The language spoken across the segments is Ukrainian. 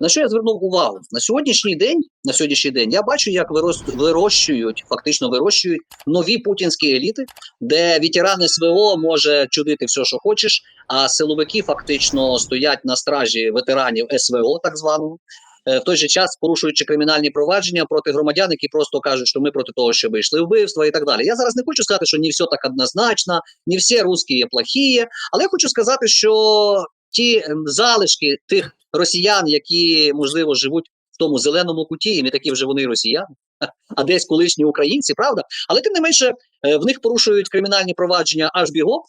На що я звернув увагу? На сьогоднішній день, на сьогоднішній день я бачу, як вирощують, фактично вирощують нові путінські еліти, де ветеран СВО може чудити все, що хочеш, а силовики фактично стоять на стражі ветеранів СВО, так званого. Е, В той же час порушуючи кримінальні провадження проти громадян, які просто кажуть, що ми проти того, що вийшли вбивства і так далі. Я зараз не хочу сказати, що не все так однозначно, не всі русські є плохі, але я хочу сказати, що ті залишки тих росіян, які можливо живуть в тому зеленому куті, і не такі вже вони росіяни, а десь колишні українці, правда? Але тим не менше е, в них порушують кримінальні провадження аж бігом.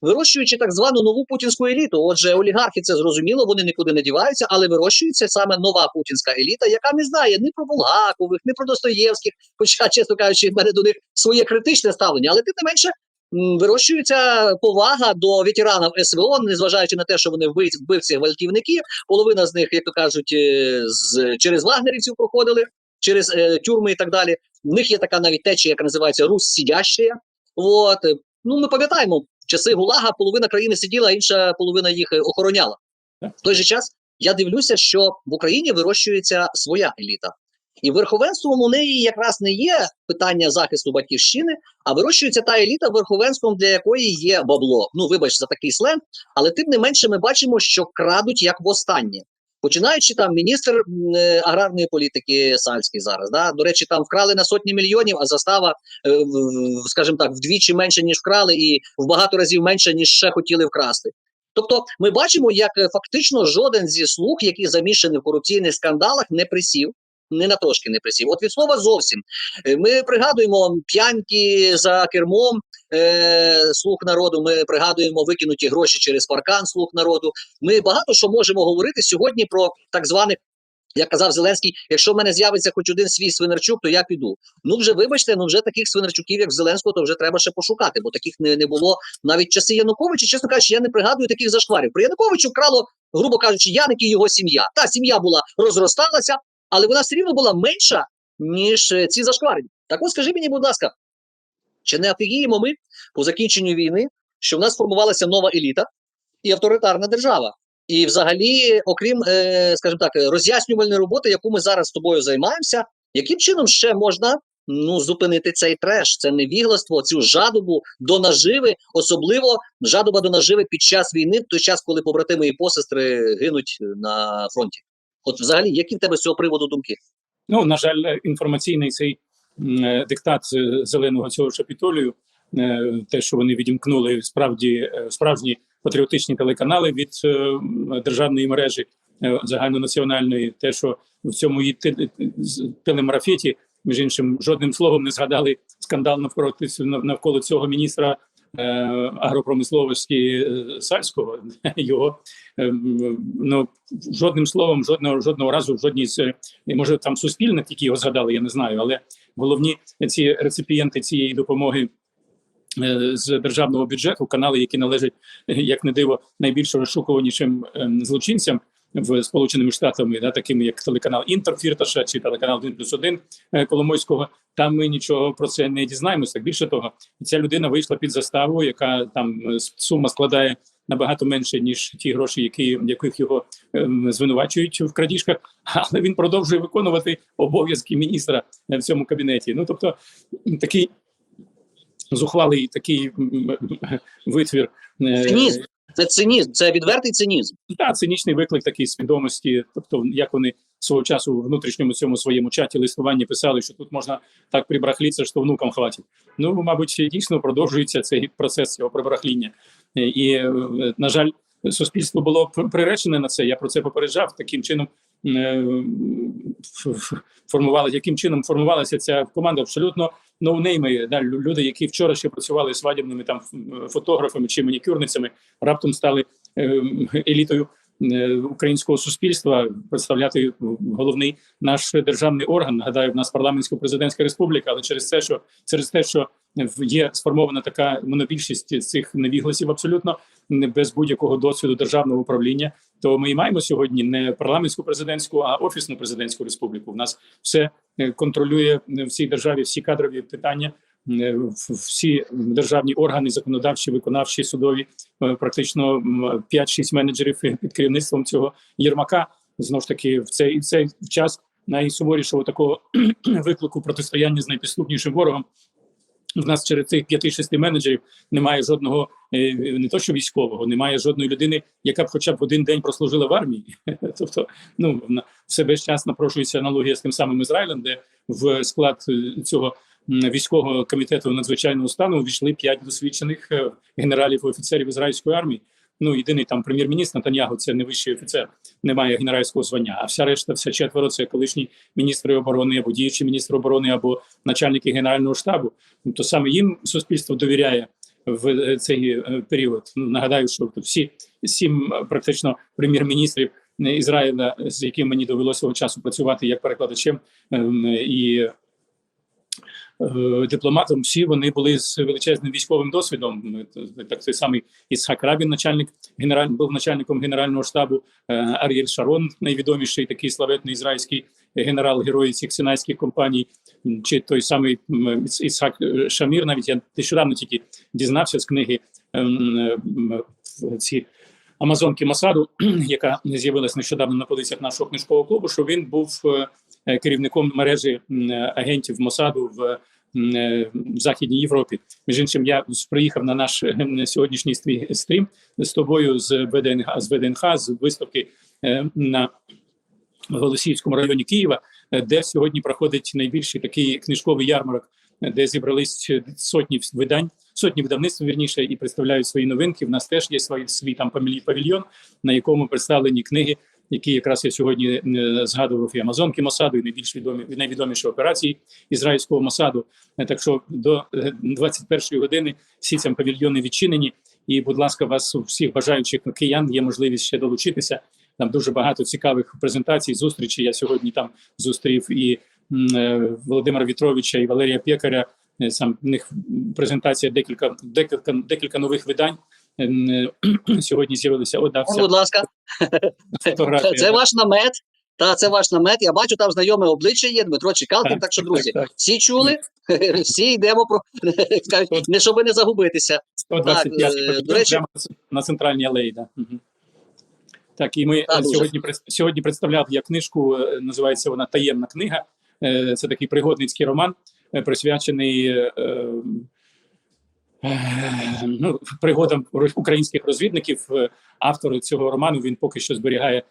Вирощуючи так звану нову путінську еліту, отже, олігархи це зрозуміло, вони нікуди не діваються, але вирощується саме нова путінська еліта, яка не знає ні про Булгакових, ні про Достоєвських. Хоча, чесно кажучи, в мене до них своє критичне ставлення, але тим не менше вирощується повага до ветеранів СВО, незважаючи на те, що вони вбивці, вбивці гвалтівники. Половина з них, як то кажуть, е, з через вагнерівців проходили, через е, тюрми і так далі. В них є така навіть течія, яка називається Русь сидящая. От е, ну ми пам'ятаємо часи ГУЛАГа, половина країни сиділа, а інша половина їх е, охороняла. В той же час я дивлюся, що в Україні вирощується своя еліта. І верховенством у неї якраз не є питання захисту батьківщини, а вирощується та еліта, верховенством для якої є бабло. Ну, вибач за такий сленг, але тим не менше ми бачимо, що крадуть як востаннє. Починаючи там міністр е, аграрної політики Сальський зараз. Да? До речі, там вкрали на сотні мільйонів, а застава, е, в- скажімо так, вдвічі менше, ніж вкрали, і в багато разів менше, ніж ще хотіли вкрасти. Тобто, ми бачимо, як е, фактично жоден зі слуг, які замішані в корупційних скандалах, не присів. Не на трошки не присів. От від слова зовсім. Е, Ми пригадуємо п'янки за кермом е, слуг народу. Ми пригадуємо викинуті гроші через паркан слуг народу. Ми багато що можемо говорити сьогодні про так званих. Як казав Зеленський, якщо в мене з'явиться хоч один свій свинарчук, то я піду. Ну вже вибачте, ну вже таких свинарчуків, як Зеленського, то вже треба ще пошукати, бо таких не, не було навіть часи Януковича. Чесно кажучи, я не пригадую таких зашкварів. При Януковичу вкрало, грубо кажучи, Яник і його сім'я. Та сім'я була розросталася, але вона все рівно була менша, ніж е, ці зашквари. Так от скажи мені, будь ласка, чи не офігіємо ми по закінченню війни, що в нас формувалася нова еліта і авторитарна держава? І, взагалі, окрім, е, скажімо так, роз'яснювальної роботи, яку ми зараз з тобою займаємося, яким чином ще можна ну зупинити цей треш, це невігластво, цю жадобу до наживи, особливо жадоба до наживи під час війни, в той час, коли побратими і посестри гинуть на фронті? От, взагалі, які в тебе з цього приводу думки? Ну, на жаль, інформаційний цей е, диктат зеленого цього шапітолію, е, те, що вони відімкнули справді е, справжні патріотичні телеканали від державної мережі загальнонаціональної, те, що в цьому те- телемарафеті, між іншим, жодним словом не згадали скандал навколо навколо цього міністра. Е, Агропромисловості е, Сальського його ем, ну жодним словом, жодного жодного разу, в жодній з може там суспільне тільки його згадали, я не знаю, але головні ці реципієнти цієї допомоги. е, З державного бюджету канали, які належать е, як не диво найбільш розшукуванішим ем, злочинцям в Сполученими Штатами, да, такими як телеканал Інтер Фірташа чи телеканал 1 плюс 1 е, Коломойського. Там ми нічого про це не дізнаємося. Більше того, ця людина вийшла під заставу, яка там е, сума складає набагато менше ніж ті гроші, які яких його ем, звинувачують в крадіжках, але він продовжує виконувати обов'язки міністра е, в цьому кабінеті. Ну тобто такий зухвалий такий витвір. е. Це цинізм, це відвертий цинізм. та цинічний виклик такої свідомості, тобто як вони свого часу у внутрішньому цьому своєму чаті листування писали, що тут можна так прибрахлітися, що внукам хватить. Ну, мабуть, дійсно продовжується цей процес цього прибрахління. Е, І, е, на жаль, суспільство було приречене на це. Я про це попереджав. Таким чином е, ф- ф- формувала, яким чином формувалася ця команда абсолютно ноунейми, да, люди, які вчора ще працювали свадібними там ф- фотографами чи манікюрницями, раптом стали е, елітою е, українського суспільства, представляти головний наш державний орган. Нагадаю, в нас парламентсько-президентська республіка, але через те, що через те, що є сформована така монобільшість цих невігласів, абсолютно не без будь-якого досвіду державного управління, то ми і маємо сьогодні не парламентську президентську, а офісну президентську республіку. В нас все е, контролює е, в цій державі всі кадрові питання. е, Всі державні органи, законодавчі, виконавчі, судові, практично м, 5-6 менеджерів під керівництвом цього Єрмака. знову ж таки в цей, в цей час найсуворішого такого виклику протистояння з найпідступнішим ворогом. В нас через цих 5-6 менеджерів немає жодного е, не то, що військового, немає жодної людини, яка б хоча б один день прослужила в армії. Тобто, ну все весь час напрошується аналогія з тим самим Ізраїлем, де в склад е, цього військового комітету надзвичайного стану увійшли п'ять досвідчених е, генералів і офіцерів ізраїльської армії. Ну єдиний там прем'єр-міністр Натаньягу це не вищий офіцер, немає генеральського звання. А вся решта, вся четверо це колишні міністри оборони або діючі міністри оборони, або начальники генерального штабу. Ну, То саме їм суспільство довіряє в е, цей е, період. Ну нагадаю, що всі сім е, практично прем'єр-міністрів Ізраїля, з яким мені довелося часу працювати як перекладачем ем, і дипломатом, всі вони були з величезним військовим досвідом. Е, Так той самий Ісхак Рабін, начальник генераль, був начальником генерального штабу. е, Ар'єль Шарон, найвідоміший такий славетний ізраїльський генерал, герой цих синайських компаній, чи той самий Ісхак е, Шамір. Навіть я нещодавно тільки дізнався з книги ем, е, ці. Амазонки Масаду, яка з'явилась нещодавно на полицях нашого книжкового клубу, що він був е, е, керівником мережі е, агентів Мосаду в е, в Західній Європі. Між іншим, я приїхав на наш е, сьогоднішній стрім з тобою з ВДНГ, з ВДНХ, з виставки е, на Голосіївському районі Києва, е, де сьогодні проходить найбільший такий книжковий ярмарок, е, де зібрались сотні видань, сотні видавництв вірніше, і представляють свої новинки. В нас теж є свій, свій там павільйон, на якому представлені книги, які якраз я сьогодні е, згадував і Амазонки Мосаду, і найбільш відомі найвідоміші операції ізраїльського Мосаду. Е, Так що до е, 21-ї години всі ці павільйони відчинені. І, будь ласка, вас у всіх бажаючих киян є можливість ще долучитися. Там дуже багато цікавих презентацій, зустрічей. Я сьогодні там зустрів і е, Володимира Вітровича, і Валерія Пекаря. Е, Сам в них презентація декілька декілька декілька нових видань. Е, Сьогодні з'явилися одна вся будь ласка, фотографія. це ваш намет. Та це ваш намет. Я бачу, там знайоме обличчя є Дмитро Чекалкін. Так, Так що, друзі, так. всі чули, всі йдемо про не щоб не загубитися. 125 Так, е, до речі- прямо на центральній алеї. Да. Так, і ми Так, е, сьогодні сьогодні представляв я книжку. Називається вона Таємна книга. Це такий пригодницький роман, присвячений ну, пригодам українських розвідників. Е, Автор цього роману він поки що зберігає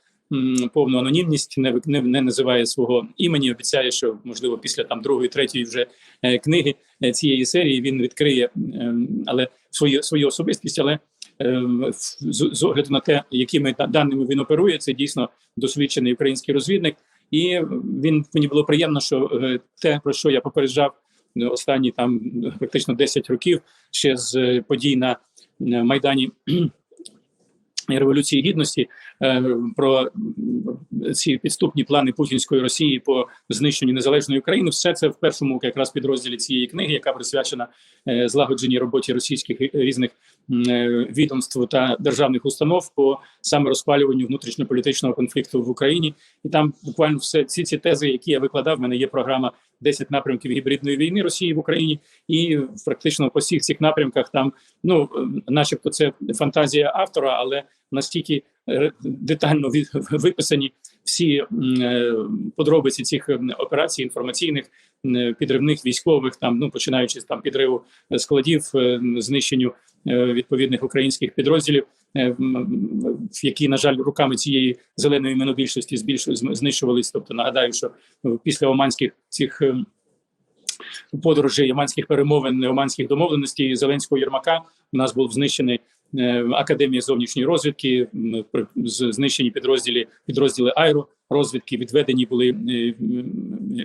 повну анонімність, не, не, не називає свого імені. Обіцяє, що можливо після там другої, третьої вже е, книги е, цієї серії він відкриє, ем, але свою свою особистість, але ем, з, з огляду на те, якими да- даними він оперує, це дійсно досвідчений український розвідник. І він мені було приємно, що е, те, про що я попереджав е, останні там е, практично 10 років, ще з е, подій на е, майдані. Революції гідності е, про ці підступні плани путінської Росії по знищенню незалежної України. Все це в першому якраз підрозділі цієї книги, яка присвячена е, злагодженій роботі російських різних е, відомств та державних установ по саме розпалюванню внутрішньополітичного конфлікту в Україні. І там буквально все всі ці тези, які я викладав. В мене є програма «10 напрямків гібридної війни Росії в Україні, і практично по всіх цих напрямках там, ну начебто, це фантазія автора, але настільки е, детально виписані всі е, подробиці цих операцій інформаційних підривних військових, там ну починаючи з там підриву е, складів, е, знищенню відповідних українських підрозділів, які на жаль руками цієї зеленої монобільшості збільш знищувались. Тобто нагадаю, що е, після оманських цих. Подорожей оманських перемовин, оманських домовленостей Зеленського Єрмака у нас був знищений академія зовнішньої розвідки, знищені підрозділи підрозділи аеро розвідки, відведені були е,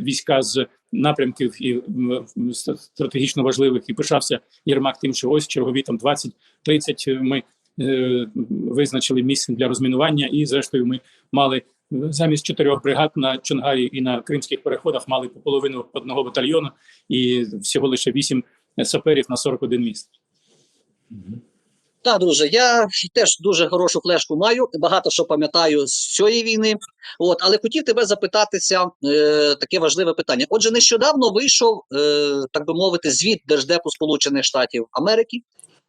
війська з напрямків і стратегічно важливих. І пишався Єрмак тим, що ось чергові там 20-30 ми е, визначили місце для розмінування, і зрештою ми мали е, замість чотирьох бригад на Чонгарі і на кримських переходах мали по половину одного батальйону і всього лише вісім саперів на 41 міст. Так, друже, я теж дуже хорошу флешку маю, багато що пам'ятаю з цієї війни. От, але хотів тебе запитатися е, таке важливе питання. Отже, нещодавно вийшов, е, так би мовити, звіт Держдепу Сполучених Штатів Америки,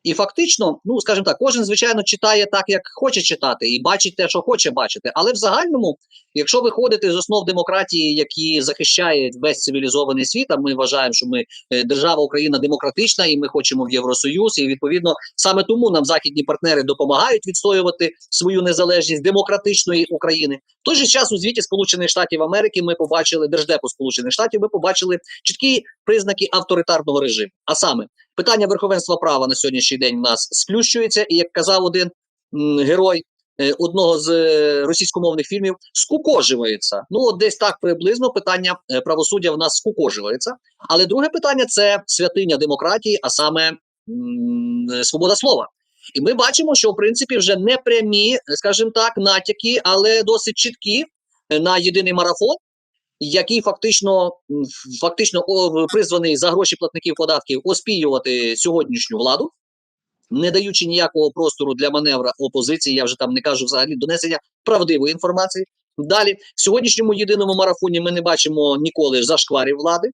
І фактично, ну скажімо так, кожен звичайно читає так, як хоче читати, і бачить те, що хоче бачити. Але в загальному, якщо виходити з основ демократії, які захищає весь цивілізований світ, а ми вважаємо, що ми е, держава Україна демократична, і ми хочемо в Євросоюз, і відповідно саме тому нам західні партнери допомагають відстоювати свою незалежність демократичної України. В той же час у звіті Сполучених Штатів Америки ми побачили держдепу Сполучених Штатів. Ми побачили чіткі признаки авторитарного режиму. А саме питання верховенства права на сьогоднішній день у нас сплющується, і як казав один герой е, одного з е, російськомовних фільмів, скукожується. Ну, от десь так приблизно питання е, правосуддя в нас скукожується. Але друге питання це святиня демократії, а саме свобода слова. І ми бачимо, що в принципі вже не прямі, скажімо так, натяки, але досить чіткі на єдиний марафон, який фактично фактично призваний за гроші платників податків оспіювати сьогоднішню владу, не даючи ніякого простору для маневра опозиції. Я вже там не кажу взагалі донесення правдивої інформації. Далі в сьогоднішньому єдиному марафоні ми не бачимо ніколи зашкварів влади.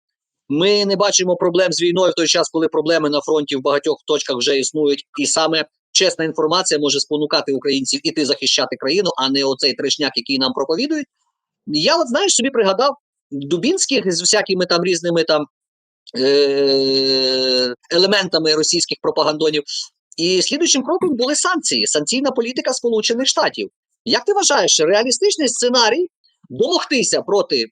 Ми не бачимо проблем з війною в той час, коли проблеми на фронті в багатьох точках вже існують, і саме чесна інформація може спонукати українців іти захищати країну, а не оцей трешняк, який нам проповідують. Я от знаєш собі пригадав Дубінських з всякими там різними там е- елементами російських пропагандонів. І слідуючим кроком були санкції, санкційна політика Сполучених Штатів. Як ти вважаєш, реалістичний сценарій домогтися проти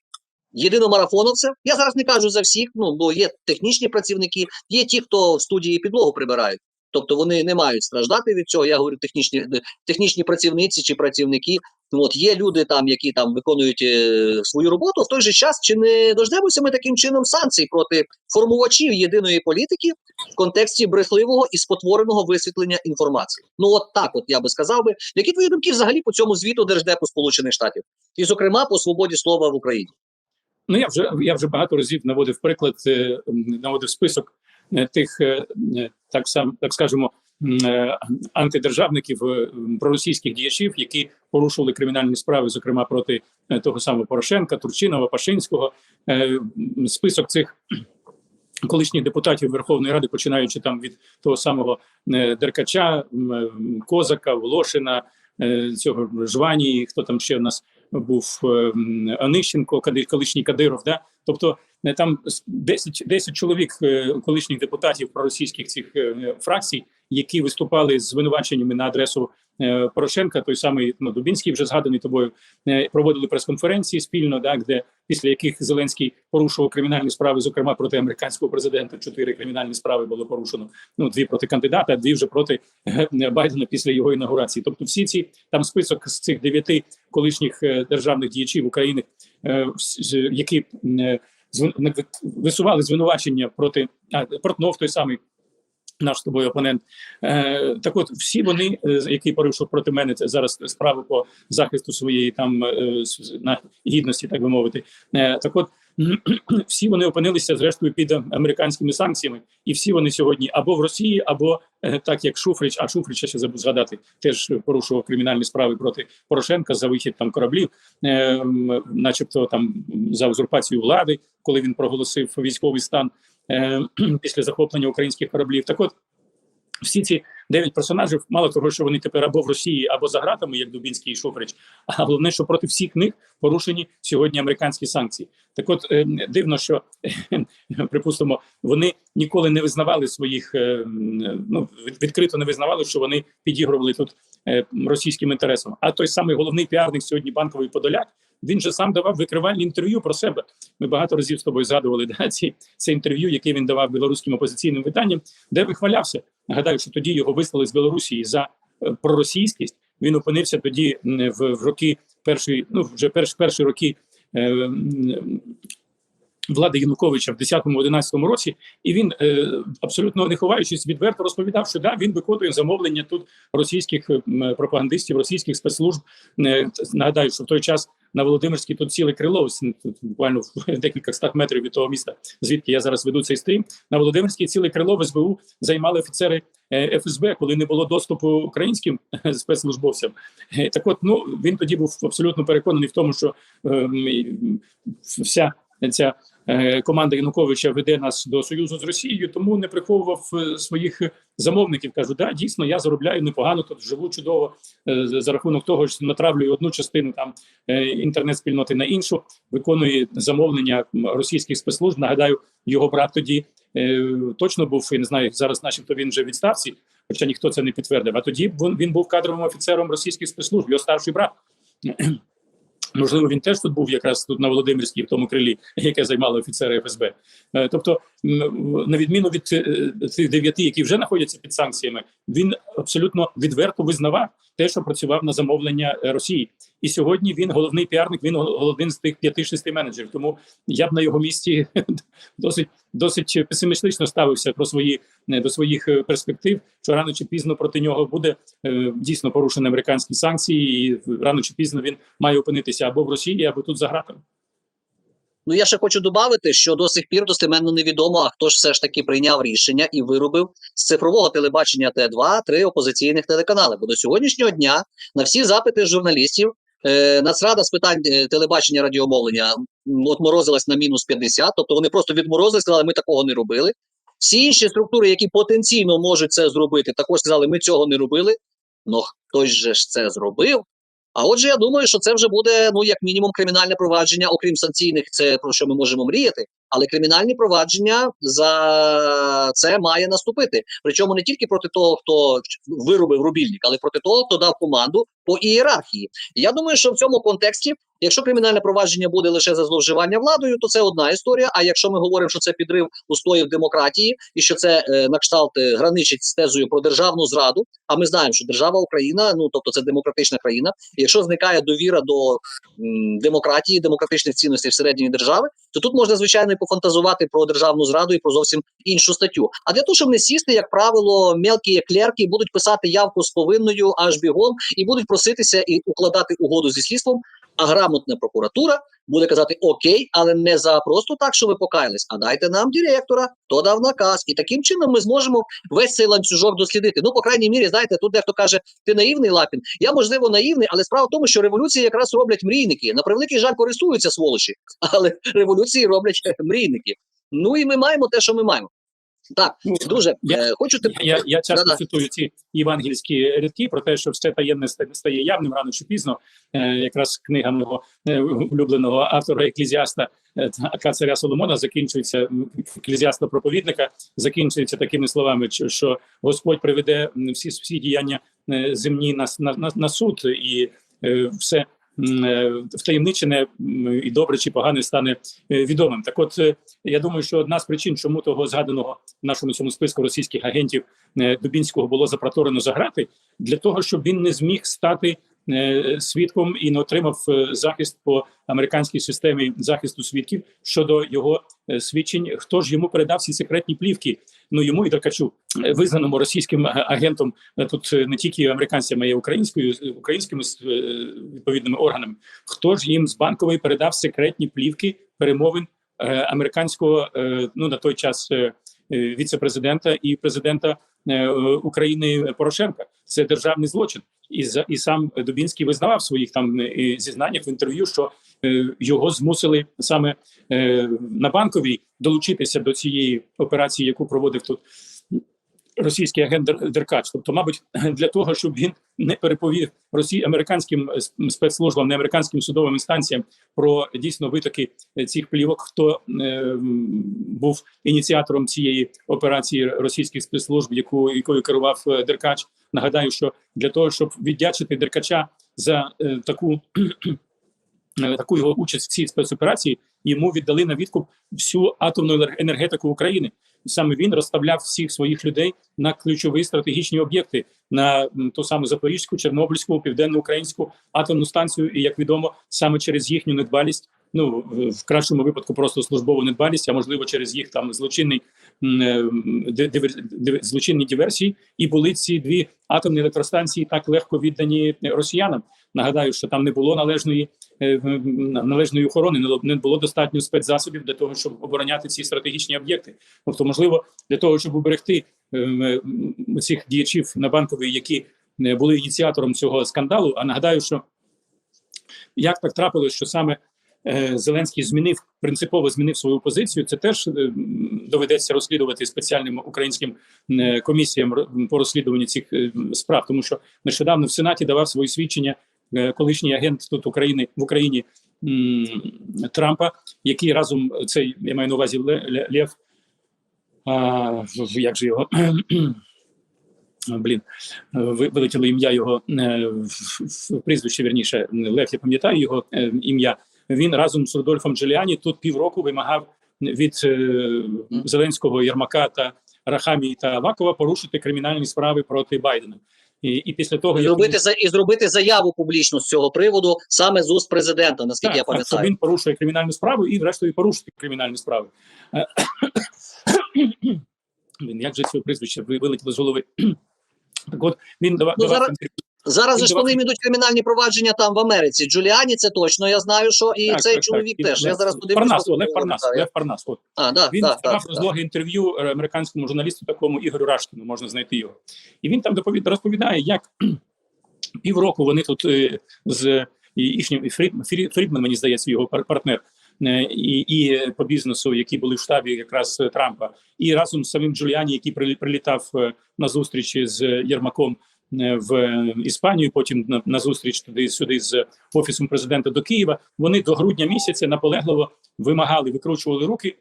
єдиномарафоновця? Я зараз не кажу за всіх, ну бо є технічні працівники, є ті, хто в студії підлогу прибирають. Тобто вони не мають страждати від цього. Я говорю технічні технічні працівниці чи працівники. Ну, От є люди там, які там виконують е, свою роботу. В той же час чи не дождемося ми таким чином санкцій проти формувачів єдиної політики в контексті брехливого і спотвореного висвітлення інформації? Ну от так, от я би сказав би, які твої думки взагалі по цьому звіту Держдепу Сполучених Штатів, і зокрема по свободі слова в Україні? Ну я вже я вже багато разів наводив приклад, е, наводив список е, тих, е, так сам так скажемо, антидержавників е, проросійських діячів, які порушували кримінальні справи, зокрема проти е, того самого Порошенка, Турчинова, Пашинського. Е, Список цих колишніх депутатів Верховної Ради, починаючи там від того самого е, Деркача, е, Козака, Волошина, е, цього Жвані, хто там ще у нас був е, Онищенко, колишній Кадиров. Да? Тобто е, там с- 10, 10 чоловік е, колишніх депутатів проросійських цих е, фракцій, які виступали з звинуваченнями на адресу е, Порошенка, той самий ну, Дубінський, вже згаданий тобою, е, проводили прес-конференції спільно, да, де після яких Зеленський порушував кримінальні справи, зокрема проти американського президента. Чотири кримінальні справи було порушено. Ну дві проти кандидата, дві вже проти е, Байдена після його інаугурації. Тобто, всі ці там список з цих дев'яти колишніх е, державних діячів України, які е, висували звинувачення проти а, Портнов, той самий. Наш тобою опонент, е, так от всі вони, е, які порушив проти мене, це зараз справи по захисту своєї там е, на гідності, так би мовити. Так от всі вони опинилися зрештою під американськими санкціями, і всі вони сьогодні або в Росії, або так як Шуфрич, а Шуфрич я ще забув згадати, теж порушував кримінальні справи проти Порошенка за вихід там кораблів, начебто там за узурпацію влади, коли він проголосив військовий стан після захоплення українських кораблів. Так от всі ці дев'ять персонажів, мало того, що вони тепер або в Росії, або за ґратами, як Дубінський і Шуфрич, а головне, що проти всіх них порушені сьогодні американські санкції. Так, от е, дивно, що припустимо, вони ніколи не визнавали своїх, е, ну відкрито не визнавали, що вони підігрували тут е, російським інтересам. А той самий головний піарник сьогодні банковий Подоляк. Він же сам давав викривальні інтерв'ю про себе. Ми багато разів з тобою згадували да, ці це інтерв'ю, яке він давав білоруським опозиційним виданням, де вихвалявся. Нагадаю, що тоді його вислали з Білорусі за е, проросійськість. Він опинився тоді в, в роки першої, ну вже перш, перші роки е, влади Януковича в 10-11 році, і він е, абсолютно не ховаючись, відверто розповідав, що да він виконує замовлення тут російських пропагандистів, російських спецслужб. Е, нагадаю, що в той час на Володимирській тут ціле крило, ну, тут буквально в декілька стах метрів від того міста, звідки я зараз веду цей стрім. На Володимирській ціле крило в СБУ займали офіцери е, ФСБ, коли не було доступу українським е, спецслужбовцям. Е, Так, от ну він тоді був абсолютно переконаний в тому, що ем, вся ця е, команда Януковича веде нас до союзу з Росією, тому не приховував е, своїх замовників. Кажу, да, дійсно, я заробляю непогано, тут живу чудово е, за рахунок того, що натравлюю одну частину там інтернет-спільноти на іншу, виконує замовлення російських спецслужб. Нагадаю, його брат тоді точно був, я не знаю, зараз, начебто, він вже відставці, хоча ніхто це не підтвердив. А тоді він був кадровим офіцером російських спецслужб, його старший брат. Можливо, він теж тут був якраз тут на Володимирській, в тому крилі, яке займали офіцери ФСБ. Е, Тобто, на відміну від е, цих дев'яти, які вже знаходяться під санкціями, він абсолютно відверто визнавав те, що працював на замовлення е, Росії. І сьогодні він головний піарник. Він один з тих п'яти-шести менеджерів. Тому я б на його місці досить досить песимістично ставився про свої е, до своїх е, перспектив. Що рано чи пізно проти нього буде е, дійсно порушені американські санкції, і рано чи пізно він має опинитися або в Росії, або тут за ґратами. Ну я ще хочу додати, що до сих пір достеменно невідомо, а хто ж все ж таки прийняв рішення і виробив з цифрового телебачення Т2 три опозиційних телеканали. Бо до сьогоднішнього дня на всі запити журналістів Нацрада з питань е, телебачення радіомовлення отморозилась на мінус 50, тобто вони просто відморозили, сказали, ми такого не робили. Всі інші структури, які потенційно можуть це зробити, також сказали, ми цього не робили. Ну хтось же ж це зробив. А отже, я думаю, що це вже буде ну як мінімум кримінальне провадження, окрім санкційних, це про що ми можемо мріяти. Але кримінальні провадження за це має наступити. Причому не тільки проти того, хто виробив рубільник, але проти того, хто дав команду по ієрархії. Я думаю, що в цьому контексті, якщо кримінальне провадження буде лише за зловживання владою, то це одна історія. А якщо ми говоримо, що це підрив устоїв демократії і що це е, на кшталт е, граничить з тезою про державну зраду, а ми знаємо, що держава Україна, ну тобто це демократична країна. І якщо зникає довіра до м, демократії, демократичних цінностей всередині держави, то тут можна звичайно і пофантазувати про державну зраду і про зовсім іншу статтю. А для того, щоб не сісти, як правило, мелкі клерки будуть писати явку з повинною аж бігом і будуть проситися і укладати угоду зі слідством. А грамотна прокуратура буде казати окей, але не за просто так, що ви покаялись, а дайте нам директора, хто дав наказ. І таким чином ми зможемо весь цей ланцюжок дослідити. Ну, по крайній мірі, знаєте, тут дехто каже, ти наївний Лапін. Я можливо наївний, але справа в тому, що революції якраз роблять мрійники. На превеликий жаль користуються сволочі, але революції роблять мрійники. Ну і ми маємо те, що ми маємо. Так, Ну, друже, я- е, хочу тебе. Я, я часто Да-да. цитую ці євангельські рядки про те, що все таємне ста- стає явним рано чи пізно. Е, якраз книга мого е, улюбленого автора еклезіаста е, царя Соломона закінчується м, еклезіаста проповідника, закінчується такими словами, що- Господь приведе всі всі діяння земні на, на, на, на суд і все. Е, Втаємничене і добре чи погане стане е, відомим. Так, от е, я думаю, що одна з причин, чому того згаданого в нашому цьому списку російських агентів Дубінського було запроторено за грати, для того, щоб він не зміг стати свідком і не отримав е, захист по американській системі захисту свідків щодо його е, свідчень. Хто ж йому передав ці секретні плівки? Ну йому і Деркачу, е, визнаному російським агентом е, тут е, не тільки американцями, а й українською українськими е, відповідними органами. Хто ж їм з банкової передав секретні плівки перемовин е, американського е, ну на той час е, е, віце-президента і президента е, України Порошенка. Це державний злочин, і за і сам Дубінський визнавав своїх там е, зізнаннях в інтерв'ю, що е, його змусили саме е, на банковій долучитися до цієї операції, яку проводив тут. Російський агент Деркач, тобто, мабуть, для того, щоб він не переповів Росії американським е, спецслужбам, не американським судовим інстанціям про дійсно витоки е, цих плівок, хто е, був ініціатором цієї операції російських спецслужб, яку якою керував е, Деркач. Нагадаю, що для того, щоб віддячити Деркача за е, таку таку його участь в цій спецоперації, йому віддали на відкуп всю атомну енер- енергетику України. Саме він розставляв всіх своїх людей на ключові стратегічні об'єкти на ту саму Запорізьку, Чорнобильську, південноукраїнську атомну станцію. І як відомо, саме через їхню недбалість, ну в кращому випадку просто службову недбалість, а можливо через їх там злочинний е, злочинні диверсії, і були ці дві атомні електростанції так легко віддані росіянам. Нагадаю, що там не було належної е, належної охорони, не було- достатньо спецзасобів для того, щоб обороняти ці стратегічні об'єкти. Тобто, можливо, для того, щоб уберегти е, цих діячів на банковій, які були ініціатором цього скандалу. А нагадаю, що як так трапилось, що саме Зеленський змінив принципово змінив свою позицію. Це теж е, доведеться розслідувати спеціальним українським е, комісіям по розслідуванню цих е, справ, тому що нещодавно в Сенаті давав свої свідчення е, колишній агент тут України в Україні Трампа, який разом цей я маю на увазі Ле- Ле- Лев. А, як же його блін, ви- вилетіло ім'я його е, прізвище вірніше Лев, я пам'ятаю його е, ім'я. Він разом з Рудольфом Джуліані тут півроку вимагав від е, Зеленського Єрмака та Рахамі та Авакова порушити кримінальні справи проти Байдена. І, і після того як зробити за і зробити заяву публічну з цього приводу саме з уст президента, наскільки так, я так, пам'ятаю. він порушує кримінальну справу і, врештою, порушити кримінальні справи. Е, Він як же це прізвище ви- вилетіло з голови? Так от він давав, Ну, зараз-. Зараз ж по ним ідуть кримінальні провадження там в Америці. Джуліані, це точно. Я знаю, що і Так, цей так, чоловік так. теж. І Я зараз подивлюся. Парнас, Олег Парнас. Лев Парнас. От. А, да, Він да, да, розлоги інтерв'ю е, американському журналісту, такому Ігорю Рашкіну, можна знайти його. І він там розповідає, як півроку вони тут е, з їхнім Фрідман, мені здається, його пар- партнер. е, І, і по бізнесу, які були в штабі якраз Трампа, і разом з самим Джуліані, який прилі- прилітав на зустрічі з Єрмаком в е, Іспанію, потім на, зустріч туди сюди з офісом президента до Києва. Вони до грудня місяця наполегливо вимагали, викручували руки.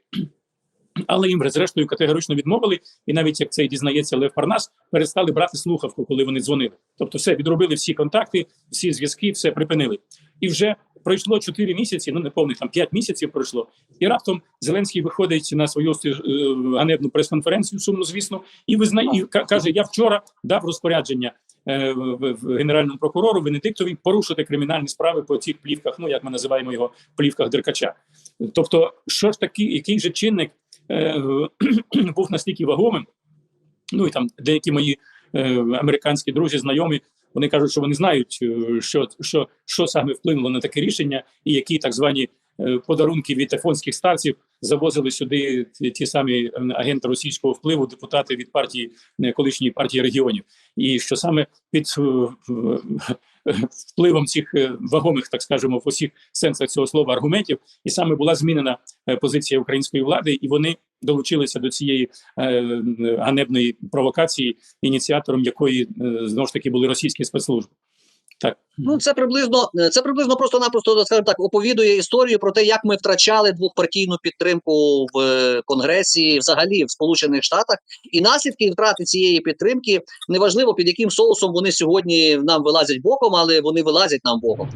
Але їм зрештою категорично відмовили, і навіть як це дізнається Лев Парнас, перестали брати слухавку, коли вони дзвонили. Тобто, все відробили всі контакти, всі зв'язки, все припинили. І вже пройшло 4 місяці, ну не повних там 5 місяців пройшло. І раптом Зеленський виходить на свою е, ганебну прес-конференцію, сумно звісно, і визнає і каже: Я вчора дав розпорядження е, в, генеральному прокурору Венедиктові порушити кримінальні справи по цих плівках. Ну як ми називаємо його плівках Деркача. Тобто, що ж таки, який же чинник е, був настільки вагомим? Ну і там деякі мої американські друзі, знайомі, вони кажуть, що вони знають, е, що, що, що саме вплинуло на таке рішення, і які так звані е, подарунки від афонських старців завозили сюди ті, самі е, агенти російського впливу, депутати від партії колишньої партії регіонів, і що саме під впливом цих вагомих, так скажемо, в усіх сенсах цього слова аргументів, і саме була змінена позиція української влади, і вони долучилися до цієї е, ганебної провокації, ініціатором якої е, знову ж таки були російські спецслужби. Так Ну, це приблизно це приблизно просто-напросто, скажімо так, оповідує історію про те, як ми втрачали двохпартійну підтримку в е, Конгресі, взагалі в Сполучених Штатах, і наслідки втрати цієї підтримки неважливо під яким соусом вони сьогодні нам вилазять боком, але вони вилазять нам боком.